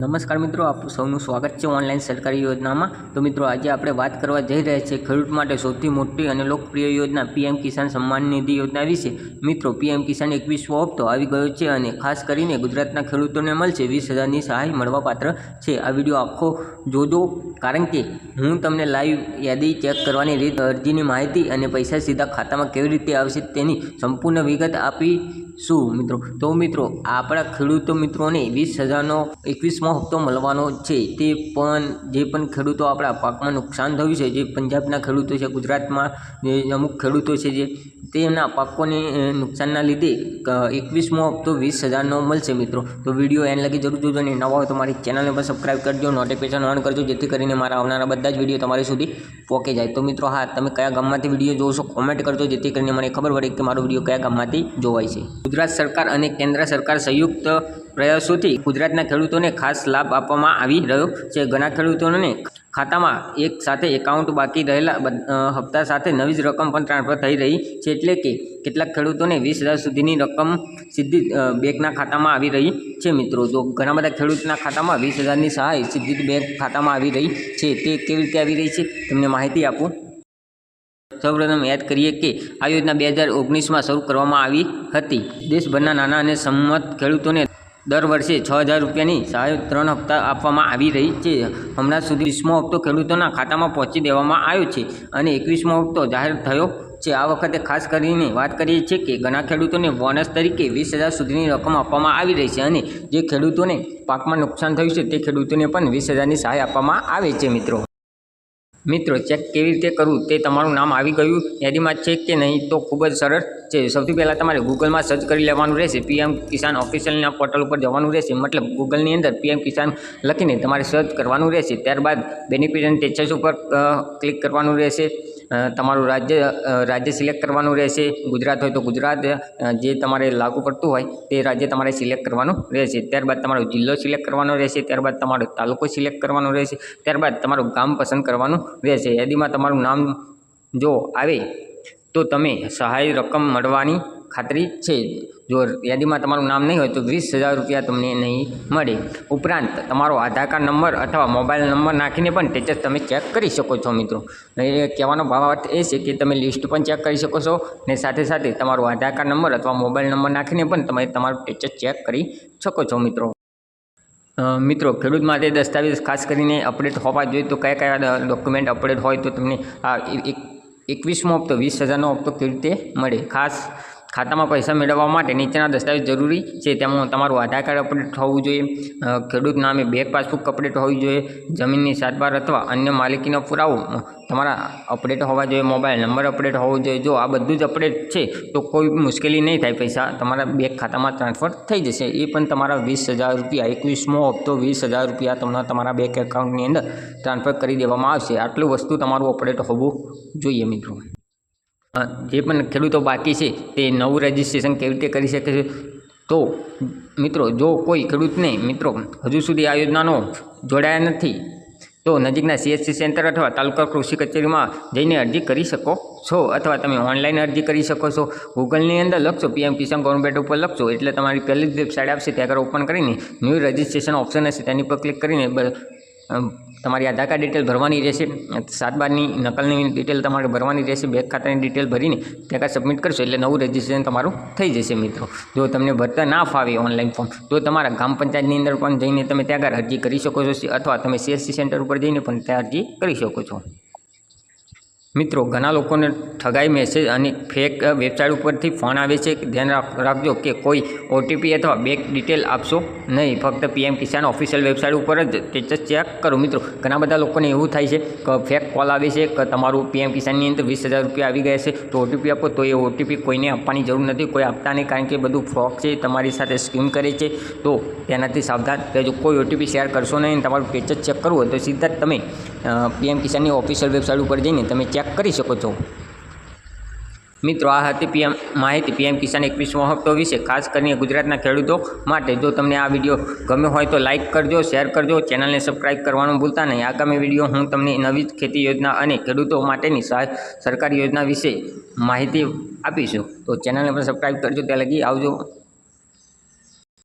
નમસ્કાર મિત્રો, આપ સૌનું સ્વાગત છે ઓનલાઈન સરકારી યોજનામાં. તો મિત્રો, આજે આપણે વાત કરવા જઈ રહ્યા છીએ ખેડૂત માટે સૌથી મોટી અને લોકપ્રિય યોજના પીએમ કિસાન સન્માન નિધિ યોજના વિશે. મિત્રો, પીએમ કિસાન એકવીસમો હપ્તો આવી ગયો છે અને ખાસ કરીને ગુજરાતના ખેડૂતોને મળશે વીસ હજારની સહાય મળવાપાત્ર છે. આ વીડિયો આખો જોજો, કારણ કે હું તમને લાઈવ યાદી ચેક કરવાની રીત અરજીની માહિતી અને પૈસા સીધા ખાતામાં કેવી રીતે આવશે તેની સંપૂર્ણ વિગત આપીશું મિત્રો? તો મિત્રો, આપણા ખેડૂતો મિત્રોને વીસ હજારનો એકવીસમો હપ્તો મળવાનો છે. તે પણ, જે પણ ખેડૂતો આપણા પાકમાં નુકસાન થયું છે, જે પંજાબના ખેડૂતો છે, ગુજરાતમાં અમુક ખેડૂતો છે જે તેના પાકોને નુકસાનના લીધે એકવીસમો હપ્તો વીસ હજારનો મળશે મિત્રો. તો વીડિયો એન લગી જરૂર જોજો અને નવા હોય તો મારી ચેનલને પણ સબસ્ક્રાઈબ કરજો નોટિફિકેશન ઓન કરજો, જેથી કરીને મારા આવનારા બધા જ વીડિયો તમારી સુધી પહોંચી જાય. તો મિત્રો, હા, તમે કયા ગામમાંથી વીડિયો જોશો કોમેન્ટ કરજો, જેથી કરીને મને ખબર પડે કે મારો વીડિયો કયા ગામમાંથી જોવાય છે. ગુજરાત સરકાર અને કેન્દ્ર સરકાર સંયુક્ત પ્રયાસોથી ગુજરાતના ખેડૂતોને ખાસ લાભ આપવામાં આવી રહ્યો છે. ઘણા ખેડૂતોને ખાતામાં એક સાથે એકાઉન્ટ બાકી રહેલા હપ્તા સાથે નવી જ રકમ પણ ટ્રાન્સફર થઈ રહી છે એટલે કે કેટલાક ખેડૂતોને વીસ હજાર સુધીની રકમ સીધી બેંકના ખાતામાં આવી રહી છે મિત્રો. જો ઘણા બધા ખેડૂતના ખાતામાં વીસ હજારની સહાય સીધી બેંક ખાતામાં આવી રહી છે, તે કેવી રીતે આવી રહી છે તમને માહિતી આપું. સૌપ્રથમ યાદ કરીએ કે આ યોજના બે હજાર ઓગણીસમાં શરૂ કરવામાં આવી હતી. દેશભરના નાના અને સંમત ખેડૂતોને દર વર્ષે છ હજાર રૂપિયાની સહાય ત્રણ હપ્તા આપવામાં આવી રહી છે. હમણાં સુધી વીસમો હપ્તો ખેડૂતોના ખાતામાં પહોંચી દેવામાં આવ્યો છે અને એકવીસમો હપ્તો જાહેર થયો છે. આ વખતે ખાસ કરીને વાત કરીએ છીએ કે ઘણા ખેડૂતોને બોનસ તરીકે વીસ હજાર સુધીની રકમ આપવામાં આવી રહી છે અને જે ખેડૂતોને પાકમાં નુકસાન થયું છે તે ખેડૂતોને પણ વીસ હજારની સહાય આપવામાં આવે છે મિત્રો. મિત્રો ચેક કેવી રીતે કરવું તે તમારું નામ આવી ગયું. યાદીમાં છે કે નહીં તો ખૂબ જ સરળ છે. સૌથી પહેલાં તમારે ગૂગલમાં સર્ચ કરી લેવાનું રહેશે. પીએમ કિસાન ઓફિશિયલના પોર્ટલ ઉપર જવાનું રહેશે. મતલબ ગૂગલની અંદર પીએમ કિસાન લખીને તમારે સર્ચ કરવાનું રહેશે. ત્યારબાદ બેનિફિટ એન્ડ ટેચર્સ ઉપર ક્લિક કરવાનું રહેશે. તમારું રાજ્ય રાજ્ય સિલેક્ટ કરવાનું રહેશે. ગુજરાત હોય તો ગુજરાત જે તમારે લાગુ પડતું હોય તે રાજ્ય તમારે સિલેક્ટ કરવાનું રહેશે. ત્યારબાદ તમારો જિલ્લો સિલેક્ટ કરવાનો રહેશે. ત્યારબાદ તમારો તાલુકો સિલેક્ટ કરવાનો રહેશે. ત્યારબાદ તમારું ગામ પસંદ કરવાનું રહેશે. યાદીમાં તમારું નામ જો આવે, તો તમે સહાય રકમ મળવાની ખાતરી છે. જો યાદીમાં તમારું નામ નહીં હોય તો વીસ હજાર રૂપિયા તમને નહીં મળે. ઉપરાંત તમારો આધાર કાર્ડ નંબર અથવા મોબાઈલ નંબર નાખીને પણ ટેચસ તમે ચેક કરી શકો છો મિત્રો. એ કહેવાનો ભાવ અર્થ એ છે કે તમે લિસ્ટ પણ ચેક કરી શકો છો ને સાથે સાથે તમારો આધાર કાર્ડ નંબર અથવા મોબાઈલ નંબર નાખીને પણ તમે તમારું ટેચસ ચેક કરી શકો છો મિત્રો. મિત્રો, ખેડૂત માટે દસ્તાવેજ ખાસ કરીને અપડેટ હોવા જોઈએ તો કયા કયા ડોક્યુમેન્ટ અપડેટ હોય તો તમને આ એક, એકવીસમો હપ્તો વીસ હજારનો હપ્તો કેવી રીતે મળે? ખાસ ખાતામાં પૈસા મેળવવા માટે નીચેના દસ્તાવેજ જરૂરી છે. તેમાં તમારું આધાર કાર્ડ અપડેટ હોવું જોઈએ ખેડૂત નામે બેંક પાસબુક અપડેટ હોવી જોઈએ, જમીનની સાતબાર અથવા અન્ય માલિકીનો પુરાવો તમારા અપડેટ હોવા જોઈએ, મોબાઈલ નંબર અપડેટ હોવો જોઈએ. જો આ બધું જ અપડેટ છે, તો કોઈ મુશ્કેલી નહીં થાય. પૈસા તમારા બેંક ખાતામાં ટ્રાન્સફર થઈ જશે. એ પણ તમારા વીસ હજાર રૂપિયા, એકવીસમો હપ્તો વીસ હજાર રૂપિયા તમને તમારા બેંક એકાઉન્ટની અંદર ટ્રાન્સફર કરી દેવામાં આવશે. આટલું વસ્તુ તમારું અપડેટ હોવું જોઈએ મિત્રો. જે પણ ખેડૂતો બાકી છે, તે નવું રજિસ્ટ્રેશન કેવી રીતે કરી શકે છે? તો, મિત્રો, જો કોઈ ખેડૂતને, મિત્રો, હજુ સુધી આ યોજનાનો જોડાયા નથી, તો નજીકના સીએસસી સેન્ટર અથવા તાલુકા કૃષિ કચેરીમાં જઈને અરજી કરી શકો છો, અથવા તમે ઓનલાઈન અરજી કરી શકો છો. ગૂગલની અંદર લખશો પીએમ કિસાન ગવર્મેન્ટ ઉપર લખશો એટલે તમારી પહેલી જ વેબસાઇટ આપશે ત્યાં આગળ ઓપન કરીને ન્યૂ રજિસ્ટ્રેશન ઓપ્શન હશે, તેની પર ક્લિક કરીને તમારી આધાર કાર્ડ ડિટેલ ભરવાની રહેશે, સાત બારની નકલની ડિટેલ તમારે ભરવાની રહેશે, બેંક ખાતાની ડિટેલ ભરીને ત્યાં સબમિટ કરશો એટલે નવું રજિસ્ટ્રેશન તમારું થઈ જશે મિત્રો. જો તમને ભરતા ના ફાવે ઓનલાઈન ફોર્મ તો તમારા ગ્રામ પંચાયતની અંદર પણ જઈને તમે ત્યાં અરજી કરી શકો છો, અથવા તમે સીએસસી સેન્ટર ઉપર જઈને પણ ત્યાં અરજી કરી શકો છો. મિત્રો, ઘણા લોકોને ઠગાઈ મેસેજ અને ફેક વેબસાઇટ ઉપરથી ફોન આવે છે. ધ્યાન રાખ- રાખજો કે કોઈ ઓટીપી અથવા બેંક ડિટેલ આપશો નહીં. ફક્ત પીએમ કિસાન ઓફિશિયલ વેબસાઇટ ઉપર જ સ્ટેટસ ચેક કરો. મિત્રો, ઘણા બધા લોકોને એવું થાય છે કે ફેક કોલ આવે છે, કે તમારું પીએમ કિસાનની અંદર વીસ હજાર રૂપિયા આવી ગયા છે. તો ઓટીપી આપો, તો એ ઓટીપી કોઈને આપવાની જરૂર નથી. કોઈ આપતા નહીં, કારણ કે બધું ફ્રોક છે, તમારી સાથે સ્કીમ કરે છે. તો તેનાથી સાવધાન રહેજો. કોઈ ઓટીપી શેર કરશો નહીં તમારું સ્ટેટસ ચેક કરવું હોય તો સીધા તમે પીએમ કિસાનની ઓફિશિયલ વેબસાઇટ ઉપર જઈને તમે ચેક કરી શકો છો. મિત્રો, આ હતી પીએમ માહિતી પીએમ કિસાન એકવીસમો હપ્તો વિશે. ખાસ કરીને ગુજરાતના ખેડૂતો માટે જો તમને આ વીડિયો ગમ્યો હોય તો લાઇક કરજો, શેર કરજો, ચેનલને સબસ્ક્રાઇબ કરવાનું ભૂલતા નહીં. આગામી વીડિયો હું તમને નવી ખેતી યોજના અને ખેડૂતો માટેની સહાય સરકારી યોજના વિશે માહિતી આપીશું. તો ચેનલને પણ સબસ્ક્રાઇબ કરજો, ત્યાં લગી આવજો.